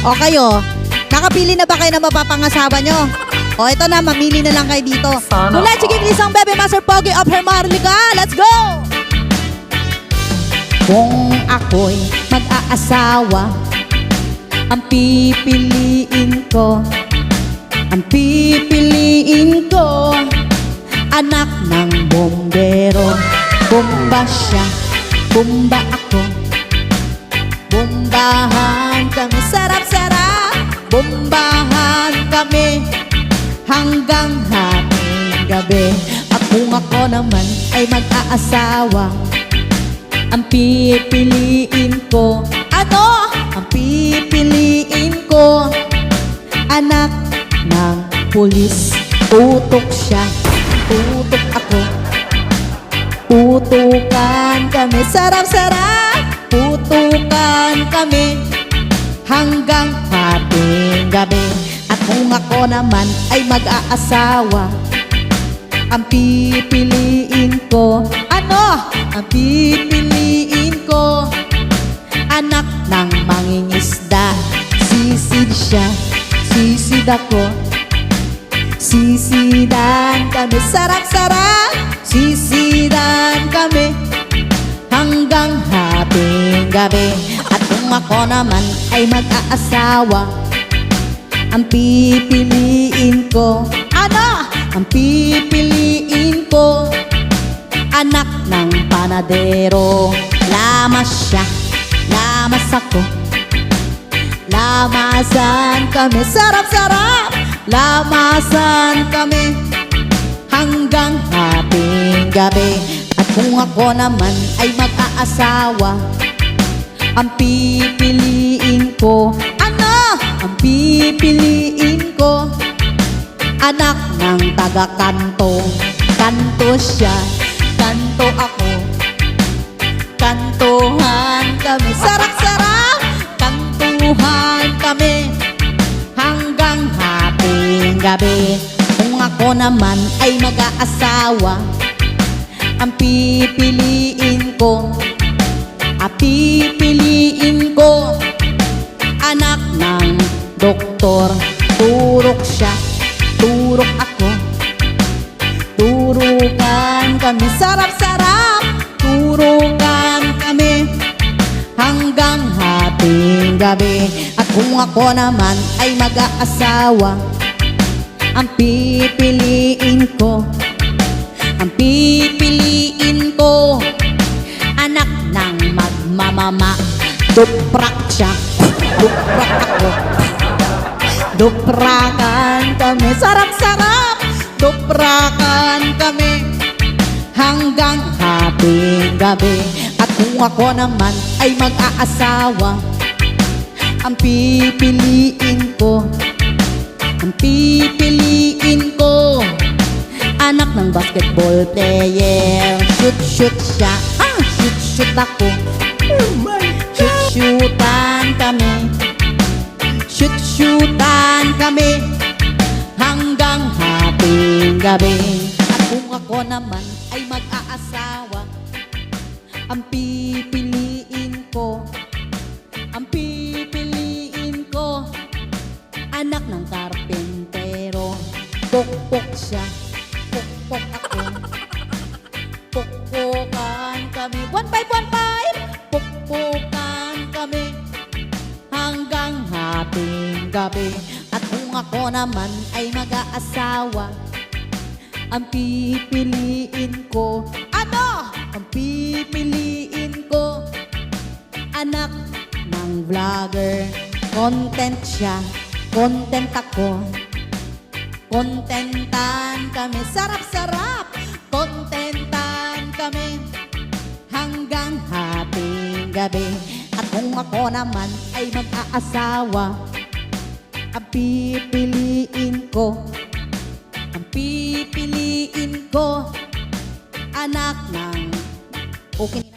O kayo, nakapili na ba kayo na mapapangasawa nyo? O ito na, mamili na lang kayo dito. Sana Mula Chiging Isang Bebe Master Pogi of Her Marliga, let's go! Kung ako'y mag-aasawa, ang pipiliin ko, ang pipiliin ko, anak ng bombero. Bomba siya, bomba ako, bombahan kami, hanggang hating gabi. At kung ako naman ay mag-aasawa, ang pipiliin ko, ano? Ang pipiliin ko, anak ng pulis. Tutok siya, tutok ako. Putukan kami, sarap-sarap. Putukan kami hanggang hating gabi. Kung ako naman ay mag-aasawa, ang pipiliin ko, ano? Ang pipiliin ko, anak ng mangingisda. Sisid siya, sisid ako. Sisidan kami, sarap-sarap. Sisidan kami hanggang hating gabi. At kung ako naman ay mag-aasawa, ang pipiliin ko, ano? Ang pipiliin ko, anak ng panadero. Lamas siya, lamas ako. Lamasan kami, sarap-sarap. Lamasan kami hanggang hating gabi. At kung ako naman ay mag-aasawa, ang pipiliin ko, pipiliin ko, anak ng taga-kanto. Kanto siya, kanto ako. Kantuhan kami, sarap-sarap. Kantuhan kami hanggang hating gabi. Kung ako naman ay mag-aasawa, ang pipiliin ko, ang pipiliin ko, anak ng doktor. Turok siya, turok ako. Turukan kami, sarap-sarap. Turukan kami hanggang hating gabi. At kung ako naman ay mag-aasawa, ang pipiliin ko, ang pipiliin ko, anak ng magmamama. Duprak siya, duprak ako. Duprakan kami, sarap-sarap. Duprakan kami hanggang hating gabi. At kung ako naman ay mag-aasawa, ang pipiliin ko, ang pipiliin ko, anak ng basketball player. Shoot, shoot siya, ah, shoot, shoot ako. Shoot, shootan kami. Shoot, shootan kami hanggang hating gabi. At kung ako naman ay mag-aasawa, ang pipiliin ko, ang pipiliin ko, anak ng karpentero. Pukpok siya, pukpok ako. Pukpukan kami, one five, one gabi. At kung ako naman ay mag-aasawa, ang pipiliin ko, ano? Ang pipiliin ko, anak ng vlogger. Content siya, content ako. Contentan kami, sarap-sarap. Contentan kami hanggang hating gabi. At kung ako naman ay mag-aasawa, ang pipiliin ko, ang pipiliin ko, anak ng, okay